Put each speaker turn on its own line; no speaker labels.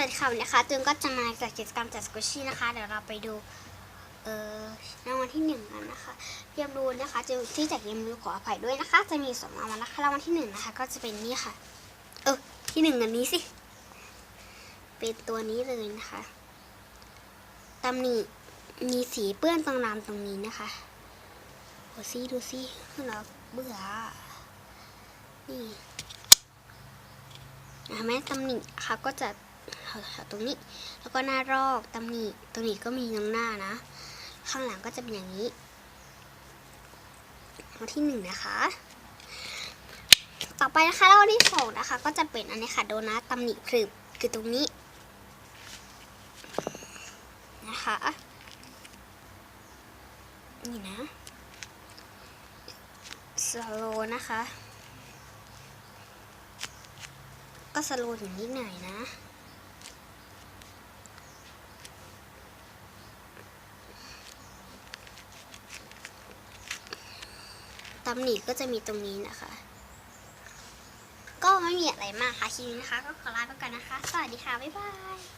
สวัสดีค่ะวันนี้นะคะตูนก็จะมาจากกิจกรรมจากสกุชี่นะคะ เดี๋ยวเราไปดู เอ่อรางวัลที่หนึ่งกันนะคะเรียมรู้นะคะจะที่จากเรียมรู้ขออภัยด้วยนะคะ จะมีสองรางวัลนะคะรางวัลที่หนึ่งนะคะ ก็จะเป็นนี่ค่ะ เออที่หนึ่งอันนี้สิ เป็นตัวนี้เลยนะคะตำหนิมีสีเปื้อนตรงรามตรงนี้นะคะดูซิดูซิเราเบื่อนี่เห็นไหมตำหนิค่ะก็จะ แถวๆตรงนี้ แล้วก็หน้ารอกตำหนิตรงนี้ก็มีตรงหน้านะ ข้างหลังก็จะเป็นอย่างนี้วันที่หนึ่งนะคะ ต่อไปนะคะแล้วที่สองนะคะ ก็จะเป็นอันนี้ค่ะโดนัทตำหนิพรึบคือตรงนี้นะคะนี่นะสโลนะคะ ก็สโลอย่างนิดหน่อยนะ ตำหนิก็จะมีตรงนี้นะคะ ก็ไม่มีอะไรมากค่ะคลิปนี้นะคะ ก็ขอลาไปก่อนนะคะ สวัสดีค่ะ บ๊ายบาย